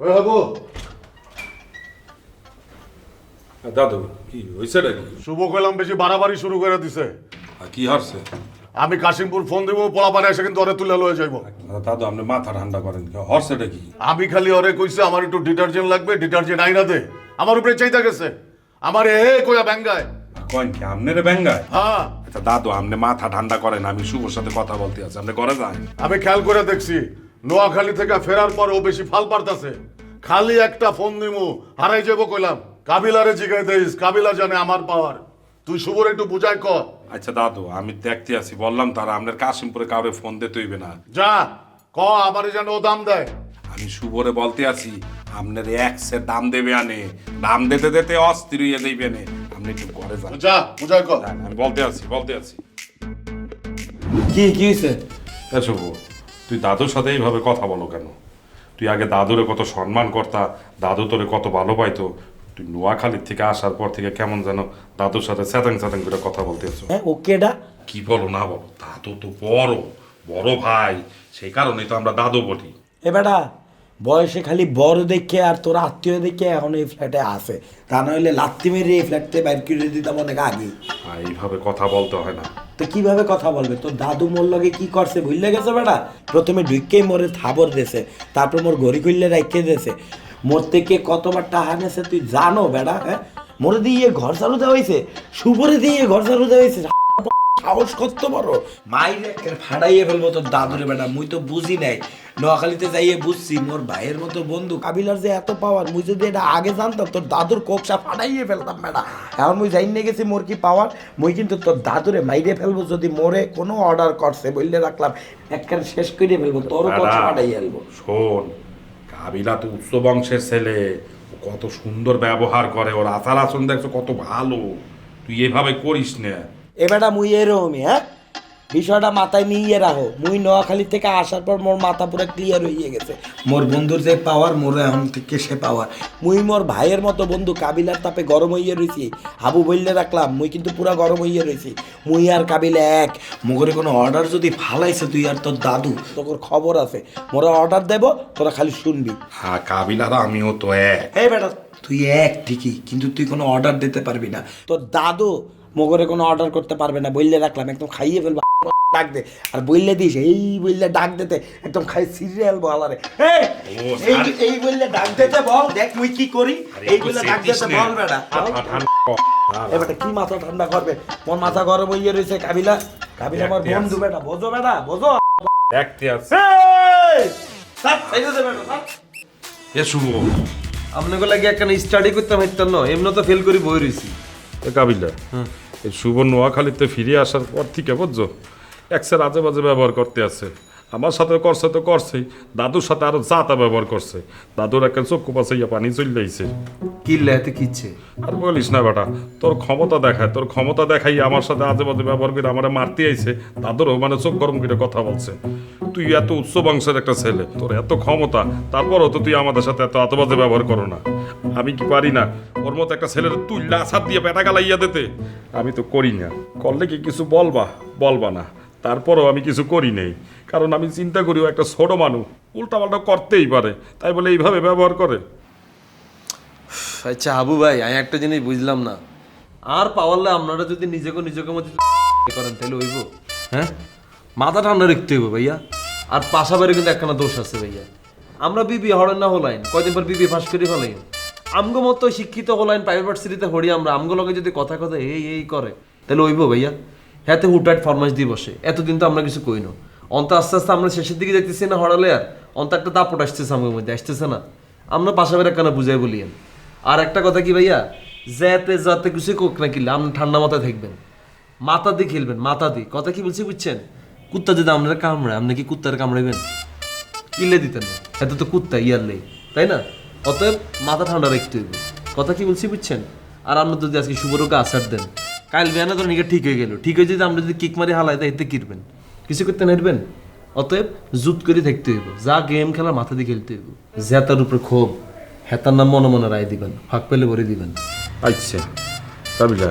ওই হব। দাদু কি হয়েছে নাকি শুভ কইলাম বেশি বাড়াবাড়ি শুরু করে দিছে। আর কি হারছে? আমি কাশিমপুর ফোন দিব পোলা পারে এসে কিন্তু ওরে তুলে লয়ে যাইব। দাদু আপনি মাথা ঠান্ডা করেন হরছেটা কি? আমি খালি ওরে কইছে আমার একটু ডিটারজেন্ট লাগবে ডিটারজেন্ট আইনা দে। আমার উপরে চাইতে গেছে। আমার এ কইয়া ব্যাঙ্গায়। কয়েন কি আপনারে ব্যাঙ্গায়? হ্যাঁ। আচ্ছা দাদু আপনি মাথা ঠান্ডা করেন আমি শুভর সাথে কথা বলতে আছি আপনি যান। আমি খেয়াল করে দেখছি নোয়াখালী থেকে ফেরার পর ও বেশি ফাল পারতাছে। খালি একটা ফোন দিমু হারাই যাব কইলাম। কাবিলারে জিগাই দেইস কাবিলা জানে আমার পাওয়ার। তুই শুভর একটু বুঝাই কর। আচ্ছা দাদু আমি দেখতে আছি বললাম তারা আপনার কাশিমপুরে কাউরে ফোন দিতে হইবে না। যা ক আমারে যেন ও দাম দেয়। আমি শুভরে বলতে আছি আপনার একসে দাম দেবে আনে। দাম দিতে দিতে অস্থির হয়ে যাইবে নে আপনি একটু করে যান। যা বুঝাই কর। যান, আমি বলতে আছি বলতে আছি। কি কি হয়েছে এ শুভ। তুই দাদুর সাথে এইভাবে কথা বলো কেন? তুই আগে দাদুরে কত সম্মান করতা দাদু তোরে কত ভালো পাইতো তুই নোয়াখালীর থেকে আসার পর থেকে কেমন যেন দাদুর সাথে স্যাটাং স্যাটাং করে কথা বলতে হ্যাঁ ওকেডা কেডা? কি বলো না বলো দাদু তো বড় বড় ভাই সেই কারণেই তো আমরা দাদু বলি। এ বেটা বয়সে খালি বড় দেখে আর তোর আত্মীয় দেখে এখন এই ফ্ল্যাটে আসে তা নইলে লাত্তি মেরে এই ফ্ল্যাটতে বাইর করে দিতাম অনেক আগে। এইভাবে কথা বলতে হয় না। তো কীভাবে কথা বলবে? তোর দাদু মোর লগে কি করছে ভুললে গেছে বেটা? প্রথমে ঢুকেই মোরে থাবর দেছে তারপর মোর ঘড়ি খুললে রাখতে দেছে। মোর থেকে কতবার টাহা নেছে তুই জানো বেটা হ্যাঁ? মোরে দিয়ে ঘর চালু দেওয়া হয়েছে শুভরে দিয়ে ঘর চালু দেওয়া হয়েছে সাহস করতে পারো? মাইরে ফাড়াইয়ে ফেলব তোর দাদুরে বেটা মুই তো বুঝি নাই। নোয়াখালীতে যাইয়ে বুঝছি মোর ভাইয়ের মতো বন্ধু কাবিলার যে এত পাওয়ার মুই যদি এটা আগে জানতাম তোর দাদুর কোকসা ফাটাইয়ে ফেলতাম বেটা। এখন মুই যাই নিয়ে গেছি মোর কি পাওয়ার মুই কিন্তু তোর দাদুরে মাইরে ফেলব যদি মোরে কোনো অর্ডার করছে বললে রাখলাম একখান শেষ করে ফেলব তোরও কোকসা ফাটাইয়ে ফেলব। শোন কাবিলা তো উচ্চ বংশের ছেলে কত সুন্দর ব্যবহার করে ওর আচার আচরণ দেখছ কত ভালো তুই এভাবে করিস না। এ বেটা মুই এরকমই হ্যাঁ? বিষয়টা মাথায় নিয়ে রাখো। মুই নোয়াখালী থেকে আসার পর মোর মাথা পুরো ক্লিয়ার হয়ে গেছে। মোর বন্ধুর যে পাওয়ার মোর এখন থেকে সে পাওয়ার মুই মোর ভাইয়ের মতো বন্ধু কাবিলার তাপে গরম হইয়া রয়েছি হাবু বললে রাখলাম মুই কিন্তু পুরা গরম হইয়া রয়েছি মুই আর কাবিলা এক। মুগরে কোনো অর্ডার যদি ফালাইছে তুই আর তোর দাদু তোর খবর আছে। মোরা অর্ডার দেব তোরা খালি শুনবি। হ্যাঁ কাবিলার আমিও তো এক। এই বেটা তুই এক ঠিকই কিন্তু তুই কোনো অর্ডার দিতে পারবি না। তোর দাদু মগরে কোনো অর্ডার করতে পারবে না বললে রাখলাম একদম খাইয়ে ফেলব ডাক দে। আর বললে দিস এই বললে ডাক দিতে একদম খাই সিরিয়াল বলারে। এই এই এই বললে ডাক দিতে বল দেখ মুই কি করি। এই বললে ডাক দিতে বল বেটা। এবারে কি মাথা ঠান্ডা করবে? মোর মাথা গরম হইয়ে রয়েছে কাবিলা। কাবিলা আমার বন্ধু। বেটা বোঝো বেটা বোঝো। দেখতে আছে। এ শুভ। আপনাকে লাগে একখানে স্টাডি করতে পারতাম না এমনি তো ফেল করে বই রয়েছি এ কাবিলা। এই শুভ নোয়াখালীতে ফিরে আসার পর থেকে বুঝছ? একসের আজে বাজে ব্যবহার করতে আছে। আমার সাথে করছে তো করছেই দাদুর সাথে আরও জাতা ব্যবহার করছে। দাদুর একটা চক্ষু পাশে ইয়া পানি চলে যাইছে কি লেহাতে কিচ্ছে আর বলিস না বেটা তোর ক্ষমতা দেখায় তোর ক্ষমতা দেখাই আমার সাথে আজে বাজে ব্যবহার করে আমার মারতে আইছে দাদুরও মানে চোখ গরম করে কথা বলছে। তুই এত উচ্চ বংশের একটা ছেলে তোর এত ক্ষমতা তারপরও তো তুই আমাদের সাথে এত এত বাজে ব্যবহার করো না। আমি কি পারি না? ওর মতো একটা ছেলের তুই লাসার দিয়ে পেটা গালাইয়া দিতে। আমি তো করি না। করলে কি কিছু বলবা? বলবা না। তারপরও আমি কিছু করি নেই। কারণ আমি চিন্তা করি ও একটা ছোট মানুষ। উল্টাপাল্টা করতেই পারে। তাই বলে এইভাবে ব্যবহার করে। আচ্ছা হাবু ভাই, আমি একটা জিনিস বুঝলাম না। আর পাওয়ারলে আপনারা যদি নিজেকে নিজেকে মধ্যে করেন, তাহলে হইব। হ্যাঁ? মাথা ঠান্ডা রাখতে হইব ভাইয়া। আর পাশাপাশি কিন্তু একখানা দোষ আছে ভাইয়া। আমরা বিবি হরেন না হলাইন। কয়দিন পর বিবি ফাঁস করে ফেলাই আমগো মতো শিক্ষিত হলাইন প্রাইভেট ভার্সিটিতে হরি আমরা, আমগো লগে যদি কথা কথা এই এই করে, তাহলে হইব ভাইয়া। হ্যাঁ হুটাইট ফরমাইশ দিয়ে বসে এতদিন তো আমরা কিছু কই না অন্ত আস্তে আস্তে আমরা শেষের দিকে দেখতেছি না হরালে আর অন্ত একটা দাপট আসতেছে আমাদের মধ্যে, আসতেছে না। আমরা পাশাপাশি একখানা বুঝাই বলিয়েন আর একটা কথা কি ভাইয়া, যেতে যাতে কিছু কোক না কিনলে আপনি ঠান্ডা মাথায় থাকবেন। মাথা দিয়ে খেলবেন, মাথা দিয়ে। কথা কি বলছি বুঝছেন? কুত্তা যদি আপনারা কামড়ায়, আপনি কি কুত্তার কামড়াইবেন? কিলে দিতেন না। এত তো কুত্তা ইয়ারলেই তাই না? অতএব মাথা ঠান্ডা রাখতে হইবে। কথা কি বলছি বুঝছেন? আর আপনি যদি আজকে শুভরোগে আসার দেন কাল বিয়ানা তো নিকে ঠিক হয়ে গেল। ঠিক হয়ে যদি আমরা যদি কিক মারি হালাই দেয় এতে কিরবেন? কিছু করতে নাইবেন অতএব জুত করে থাকতে হইব। যা গেম খেলা মাথা দিয়ে খেলতে হইব। জেতার উপরে ক্ষোভ হেতার নাম মনে মনে রায় দিবেন ফাঁক পেলে ভরে দিবেন। আচ্ছা কাবিলা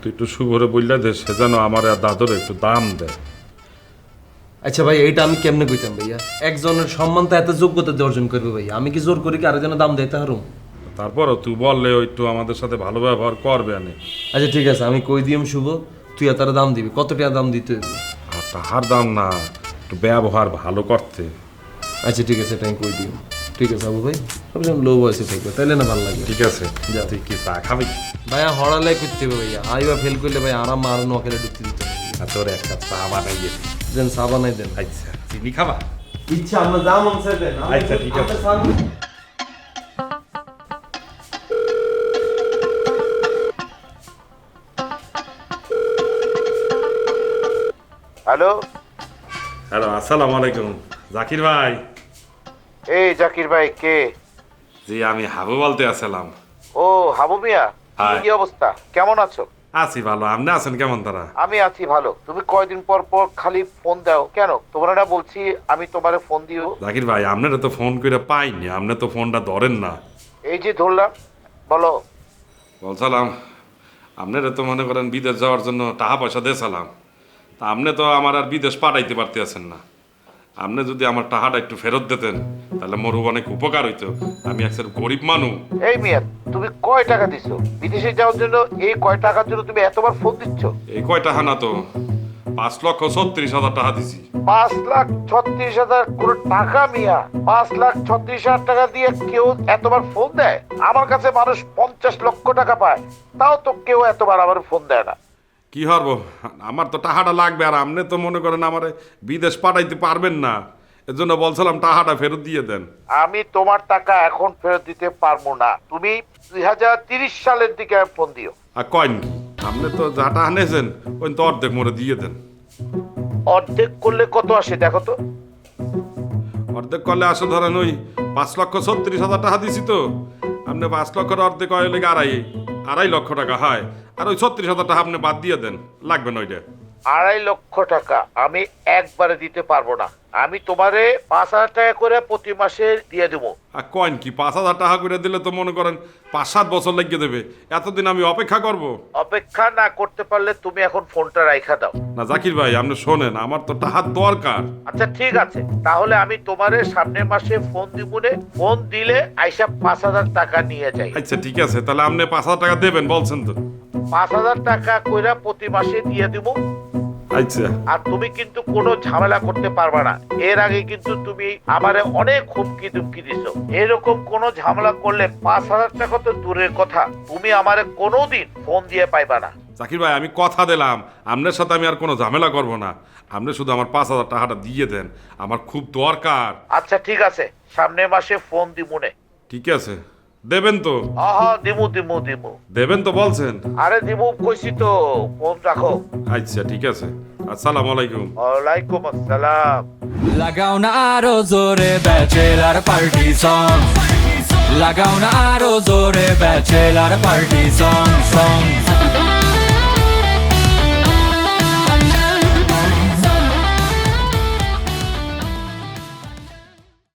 তুই একটু শুভরে বললে দে সে যেন আমার আর দাদরে একটু দাম দেয়। আচ্ছা ভাই এইটা আমি কেমনে কইতাম ভাইয়া? একজনের সম্মান তো এত যোগ্যতা দিয়ে অর্জন করবে ভাইয়া। আমি কি জোর করি কি আরেকজনের দাম দিতে হারুম? তারপরও তুই বললে ওই একটু আমাদের সাথে ভালো ব্যবহার করবে আনে। আচ্ছা ঠিক আছে আমি কই দিম শুভ? তুই তার দাম দিবি। কত টাকা দাম দিতে হইবে আর তাহার দাম না একটু ব্যবহার ভালো করতে। আচ্ছা ঠিক আছে এটা আমি কই দিম। ঠিক আছে আবু ভাই সবসময় লো বয়সে থাকবে তাইলে না ভালো লাগে। ঠিক আছে যা। তুই কি চা খাবি? ভাইয়া হড়ালাই করতে হবে ভাইয়া। আইবা ফেল করলে ভাই আরাম আর নোয়াখালী ঢুকতে দিতে হবে। আর তোর চা। দেন দেন আচ্ছা চিনি খাবা? ইচ্ছা আমরা যা মন চাই দেন আচ্ছা, ঠিক আছে। হ্যালো? হ্যালো আসসালামু আলাইকুম। জাকির ভাই? এই জাকির ভাই কে? জি আমি হাবু বলতে আসসালাম ও হাবু মিয়া কি অবস্থা? কেমন আছো? আছি ভালো আপনি আছেন কেমন তারা? আমি আছি ভালো। তুমি কয়দিন পর পর খালি ফোন দাও। কেন? তোমরা না বলছি আমি তোমারে ফোন দিও। জাকির ভাই আপনারা তো ফোন করে পাইনি আপনি তো ফোনটা ধরেন না। এই যে ধরলাম বলো। বলছিলাম আপনারা তো মনে করেন বিদেশ যাওয়ার জন্য টাকা পয়সা দিয়েছিলাম তা আপনি তো আমার আর বিদেশ পাঠাইতে পারতেছেন না। আপনি যদি আমার টাকাটা একটু ফেরত দিতেন তাহলে মোর অনেক উপকার হইতো। আমি একজন গরিব মানুষ এই মিয়া তুমি কয় টাকা দিছো? বিদেশে যাওয়ার জন্য এই কয় টাকার জন্য তুমি এতবার ফোন দিচ্ছ? এই কয় টাকা না তো পাঁচ লক্ষ ছত্রিশ হাজার টাকা দিছি। পাঁচ লাখ ছত্রিশ হাজার কোন টাকা মিয়া। পাঁচ লাখ ছত্রিশ হাজার টাকা দিয়ে কেউ এতবার ফোন দেয়? আমার কাছে মানুষ পঞ্চাশ লক্ষ টাকা পায়। তাও তো কেউ এতবার আমার ফোন দেয় না। কি হরবো আমার তো টাকাটা লাগবে আর আপনি তো মনে করেন আমার বিদেশ পাঠাইতে পারবেন না। এর জন্য বলছিলাম টাকাটা ফেরত দিয়ে দেন। আমি তোমার টাকা এখন ফেরত দিতে পারব না। তুমি দুই সালের দিকে ফোন দিও। আর কয়েন কি আপনি তো যা টাকা নিয়েছেন ওই তো অর্ধেক মোরে দিয়ে দেন। অর্ধেক করলে কত আসে দেখো তো। অর্ধেক করলে আসে ধরেন ওই পাঁচ লক্ষ ছত্রিশ হাজার টাকা দিছি তো। আপনি পাঁচ লক্ষের অর্ধেক হয় লেগে আড়াই আড়াই লক্ষ টাকা হয়? আর ওই ছত্রিশ হাজার টাকা আপনি বাদ দিয়ে দেন লাগবে না ওইটা। আড়াই লক্ষ টাকা আমি একবারে দিতে পারব না। আমি তোমারে পাঁচ হাজার টাকা করে প্রতি মাসে দিয়ে দেবো। আর কয়েন কি পাঁচ হাজার টাকা করে দিলে তো মনে করেন পাঁচ সাত বছর লাগিয়ে দেবে। এতদিন আমি অপেক্ষা করব। অপেক্ষা না করতে পারলে তুমি এখন ফোনটা রাইখা দাও। না জাকির ভাই আপনি শোনেন আমার তো টাকার দরকার। আচ্ছা ঠিক আছে। তাহলে আমি তোমারে সামনের মাসে ফোন দিবনে ফোন দিলে আইসা পাঁচ হাজার টাকা নিয়ে যাই। আচ্ছা ঠিক আছে। তাহলে আপনি পাঁচ হাজার টাকা দেবেন বলছেন তো। পাঁচ হাজার টাকা কইরা প্রতি মাসে দিয়ে দিব। আচ্ছা। আর তুমি কিন্তু কোনো ঝামেলা করতে পারবা না। এর আগে কিন্তু তুমি আমারে অনেক হুমকি দুমকি দিছো। এরকম কোনো ঝামেলা করলে পাঁচ হাজার টাকা তো দূরের কথা। তুমি আমারে কোনোদিন ফোন দিয়ে পাইবা না। জাকির ভাই আমি কথা দিলাম। আপনার সাথে আমি আর কোনো ঝামেলা করব না। আপনি শুধু আমার পাঁচ হাজার টাকাটা দিয়ে দেন। আমার খুব দরকার। আচ্ছা ঠিক আছে। সামনের মাসে ফোন দিমুনে। ঠিক আছে। দেবেন তো। আহা দিমু দিমু দিমু। দেবেন তো বলছেন? আরে দিমু কইছি তো ফোন রাখো। আচ্ছা ঠিক আছে। আসসালামু আলাইকুম। ওয়ালাইকুম আসসালাম। লাগাও না আরও জোরে ব্যাচেলার পার্টি সং। লাগাও না আরও জোরে ব্যাচেলার পার্টি সং সং।